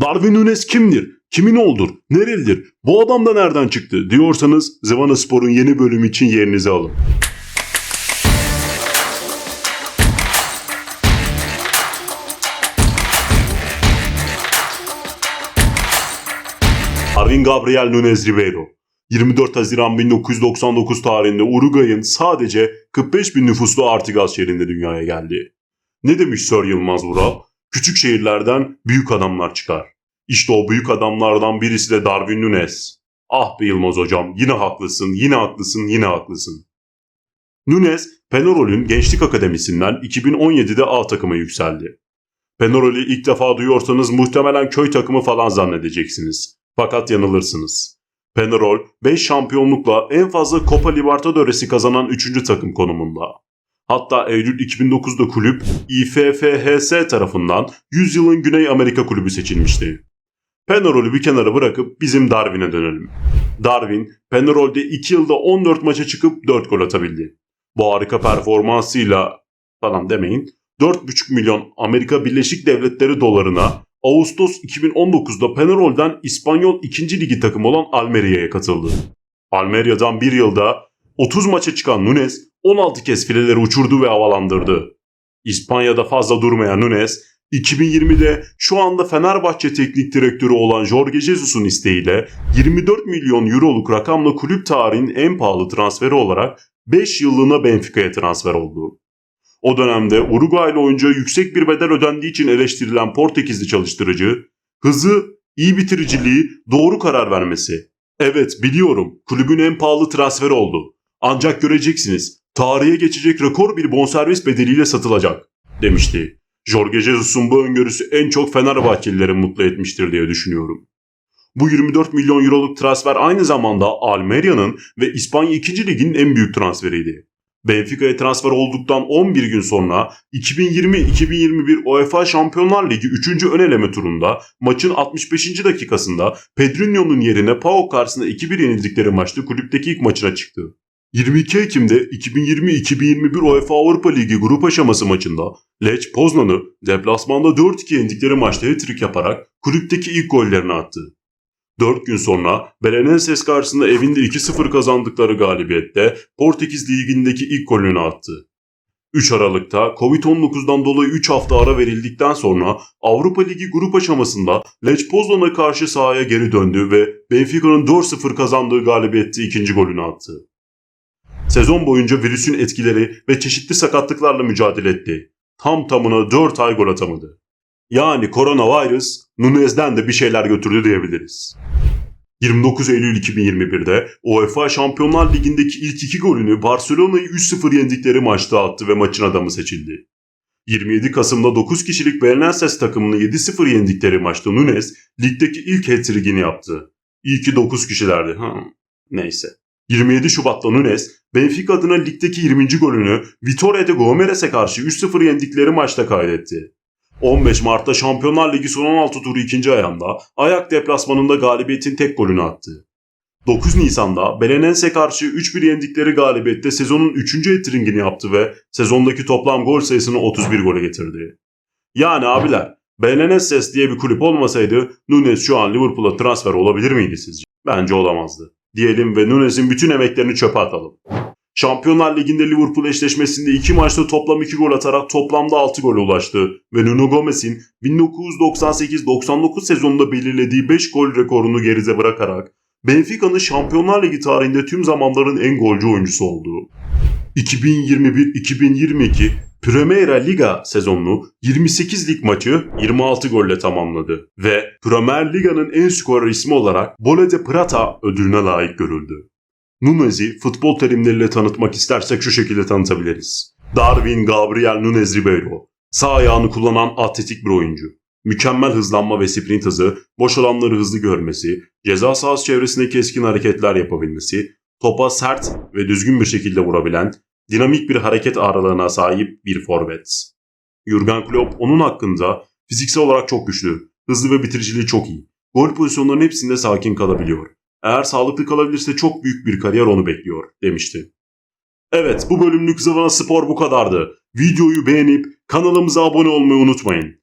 Darwin Nunes kimdir? Kimin oldur? Nerelidir? Bu adam da nereden çıktı? diyorsanız Zıvana Spor'un yeni bölümü için yerinizi alın. Darwin Gabriel Nunes Ribeiro 24 Haziran 1999 tarihinde Uruguay'ın sadece 45 bin nüfuslu Artigas şehrinde dünyaya geldi. Ne demiş Sir Yılmaz Vural? Küçük şehirlerden büyük adamlar çıkar. İşte o büyük adamlardan birisi de Darwin Nunes. Ah be Yılmaz hocam yine haklısın, yine haklısın, yine haklısın. Nunes, Penarol'ün Gençlik Akademisi'nden 2017'de A takıma yükseldi. Penarol'ü ilk defa duyuyorsanız muhtemelen köy takımı falan zannedeceksiniz. Fakat yanılırsınız. Penarol 5 şampiyonlukla en fazla Copa Libertadores'i kazanan 3. takım konumunda. Hatta Eylül 2009'da kulüp IFFHS tarafından 100 yılın Güney Amerika kulübü seçilmişti. Penarol'ü bir kenara bırakıp bizim Darwin'e dönelim. Darwin, Penarol'de 2 yılda 14 maça çıkıp 4 gol atabildi. Bu harika performansıyla falan demeyin 4,5 milyon Amerika Birleşik Devletleri dolarına Ağustos 2019'da Penarol'den İspanyol 2. Ligi takımı olan Almeria'ya katıldı. Almeria'dan bir yılda 30 maça çıkan Nunes 16 kez fileleri uçurdu ve havalandırdı. İspanya'da fazla durmayan Nunes, 2020'de şu anda Fenerbahçe teknik direktörü olan Jorge Jesus'un isteğiyle 24 milyon euroluk rakamla kulüp tarihinin en pahalı transferi olarak 5 yıllığına Benfica'ya transfer oldu. O dönemde Uruguaylı oyuncuya yüksek bir bedel ödendiği için eleştirilen Portekizli çalıştırıcı, hızı, iyi bitiriciliği, doğru karar vermesi. Evet biliyorum kulübün en pahalı transferi oldu. Ancak göreceksiniz tarihe geçecek rekor bir bonservis bedeliyle satılacak demişti. Jorge Jesus'un bu öngörüsü en çok Fenerbahçelileri mutlu etmiştir diye düşünüyorum. Bu 24 milyon euroluk transfer aynı zamanda Almeria'nın ve İspanya 2. Ligi'nin en büyük transferiydi. Benfica'ya transfer olduktan 11 gün sonra 2020-2021 UEFA Şampiyonlar Ligi 3. ön eleme turunda maçın 65. dakikasında Pedrinho'nun yerine Pau karşısında 2-1 yenildikleri maçta kulüpteki ilk maçına çıktı. 22 Ekim'de 2020-2021 UEFA Avrupa Ligi grup aşaması maçında Lech Poznan'ı deplasmanda 4-2 yendikleri maçta hat-trick yaparak kulüpteki ilk gollerini attı. 4 gün sonra Belenenses karşısında evinde 2-0 kazandıkları galibiyette Portekiz Ligi'ndeki ilk golünü attı. 3 Aralık'ta Covid-19'dan dolayı 3 hafta ara verildikten sonra Avrupa Ligi grup aşamasında Lech Poznan'a karşı sahaya geri döndü ve Benfica'nın 4-0 kazandığı galibiyette ikinci golünü attı. Sezon boyunca virüsün etkileri ve çeşitli sakatlıklarla mücadele etti. Tam tamına 4 ay gol atamadı. Yani koronavirüs Nunez'den de bir şeyler götürdü diyebiliriz. 29 Eylül 2021'de UEFA Şampiyonlar Ligi'ndeki ilk iki golünü Barcelona'yı 3-0 yendikleri maçta attı ve maçın adamı seçildi. 27 Kasım'da 9 kişilik Belenenses takımını 7-0 yendikleri maçta Nunes ligdeki ilk hat-trick'ini yaptı. İyi ki 9 kişilerdi. Ha, neyse. 27 Şubat'ta Nunes, Benfica adına ligdeki 20. golünü Vitória de Gomeres'e karşı 3-0 yendikleri maçta kaydetti. 15 Mart'ta Şampiyonlar Ligi son 16 turu ikinci ayağında Ayak deplasmanında galibiyetin tek golünü attı. 9 Nisan'da Belenense karşı 3-1 yendikleri galibiyette sezonun 3. etringini yaptı ve sezondaki toplam gol sayısını 31 gole getirdi. Yani abiler Belenenses diye bir kulüp olmasaydı Nunes şu an Liverpool'a transfer olabilir miydi sizce? Bence olamazdı. Diyelim ve Nunes'in bütün emeklerini çöpe atalım. Şampiyonlar Ligi'nde Liverpool eşleşmesinde 2 maçta toplam 2 gol atarak toplamda 6 gole ulaştı ve Nuno Gomez'in 1998-99 sezonunda belirlediği 5 gol rekorunu geride bırakarak Benfica'nın Şampiyonlar Ligi tarihinde tüm zamanların en golcü oyuncusu oldu. 2021-2022 Primera Liga sezonunu 28 lig maçı 26 golle tamamladı ve Premier Liga'nın en skorer ismi olarak Bola de Prata ödülüne layık görüldü. Nunez'i futbol terimleriyle tanıtmak istersek şu şekilde tanıtabiliriz. Darwin Gabriel Nunez Ribeiro. Sağ ayağını kullanan atletik bir oyuncu. Mükemmel hızlanma ve sprint hızı, boş alanları hızlı görmesi, ceza sahası çevresinde keskin hareketler yapabilmesi, topa sert ve düzgün bir şekilde vurabilen, dinamik bir hareket ağırlığına sahip bir forvet. Jurgen Klopp onun hakkında fiziksel olarak çok güçlü, hızlı ve bitiriciliği çok iyi. Gol pozisyonlarının hepsinde sakin kalabiliyor. Eğer sağlıklı kalabilirse çok büyük bir kariyer onu bekliyor demişti. Evet bu bölümlük Zıvana Spor bu kadardı. Videoyu beğenip kanalımıza abone olmayı unutmayın.